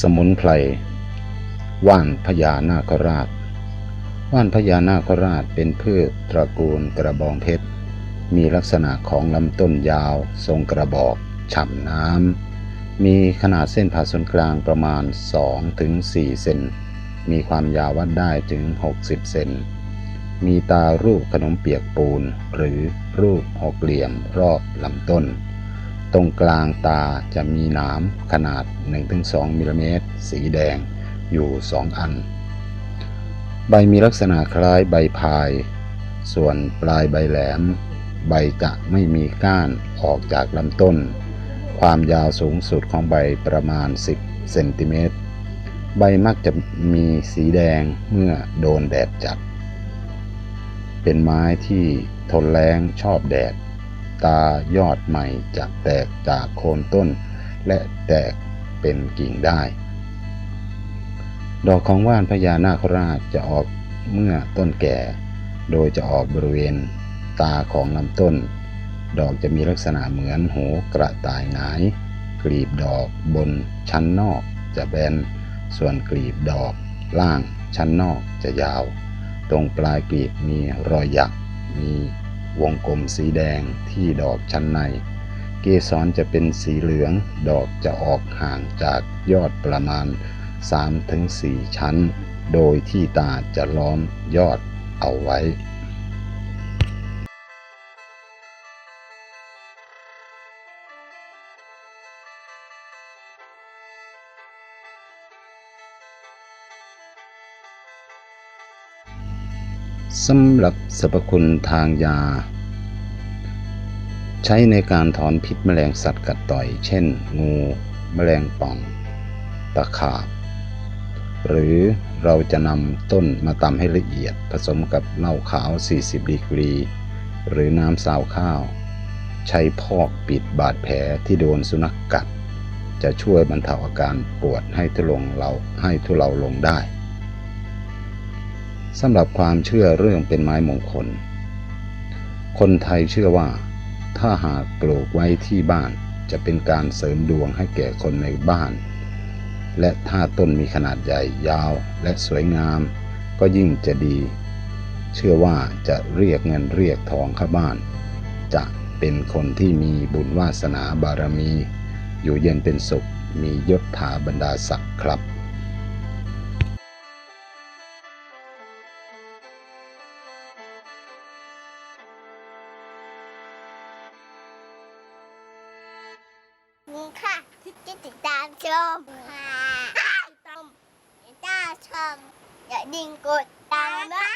สมุนไพรว่านพญานาคราช ว่านพญานาคราชเป็นพืชตระกูลกระบองเพชร มีลักษณะของลำต้นยาว ทรงกระบอก ฉ่ำน้ำ มีขนาดเส้นผ่าศูนย์กลางประมาณ 2-4 เซน มีความยาววัดได้ถึง 60 เซน มีตารูปขนมเปียกปูน หรือรูปหกเหลี่ยมรอบลำต้น ตรงกลางตาจะมีหนามขนาด 1-2มิลลิเมตร สีแดงอยู่ 2 อัน ใบมีลักษณะคล้ายใบพาย ส่วนปลายใบแหลม ใบจะไม่มีก้านออกจากลำต้น ความยาวสูงสุดของใบประมาณ 10 เซนติเมตร ใบมักจะมีสีแดงเมื่อโดนแดดจัด เป็นไม้ที่ทนแรงชอบแดด ตายอดใหม่จะแตกจากโคนต้น และแตกเป็นกิ่งได้ ดอกของว่านพญานาคราชจะออกเมื่อต้นแก่ โดยจะออกบริเวณตาของลำต้น ดอกจะมีลักษณะเหมือนหูกระต่ายหงาย กลีบดอกบนชั้นนอกจะแบน ส่วนกลีบดอกล่างชั้นนอกจะยาว ตรงปลายกลีบมีรอยหยักมี วงกลมสีแดงที่ดอกชั้นใน เกสรจะเป็นสีเหลือง ดอกจะออกห่างจากยอดประมาณ 3-4 ชั้น โดยที่ตาจะล้อมยอดเอาไว้สำหรับสรรพคุณทางยา ใช้ในการถอนพิษแมลงสัตว์กัดต่อย เช่น งู แมลงป่อง ตะขาบ หรือเราจะนำต้นมาตำให้ละเอียด ผสมกับเหล้าขาว 40 ดีกรี หรือน้ำซาวข้าว ใช้พอกปิดบาดแผลที่โดนสุนัขกกัด จะช่วยบรรเทาอาการปวดให้ทุเลาเราให้ทุเลาลงได้สำหรับความเชื่อเรื่องเป็นไม้มงคล คนไทยเชื่อว่า ถ้าหากปลูกไว้ที่บ้านจะเป็นการเสริมดวงให้แก่คนในบ้าน และถ้าต้นมีขนาดใหญ่ยาวและสวยงาม ก็ยิ่งจะดี เชื่อว่าจะเรียกเงินเรียกทองเข้าบ้าน จะเป็นคนที่มีบุญวาสนาบารมี อยู่เย็นเป็นสุขมียศถาบรรดาศักดิ์ครับ นี่ค่ะที่ติดตามชมค่ะติดตามชมอย่าดิ่งกดตามนะ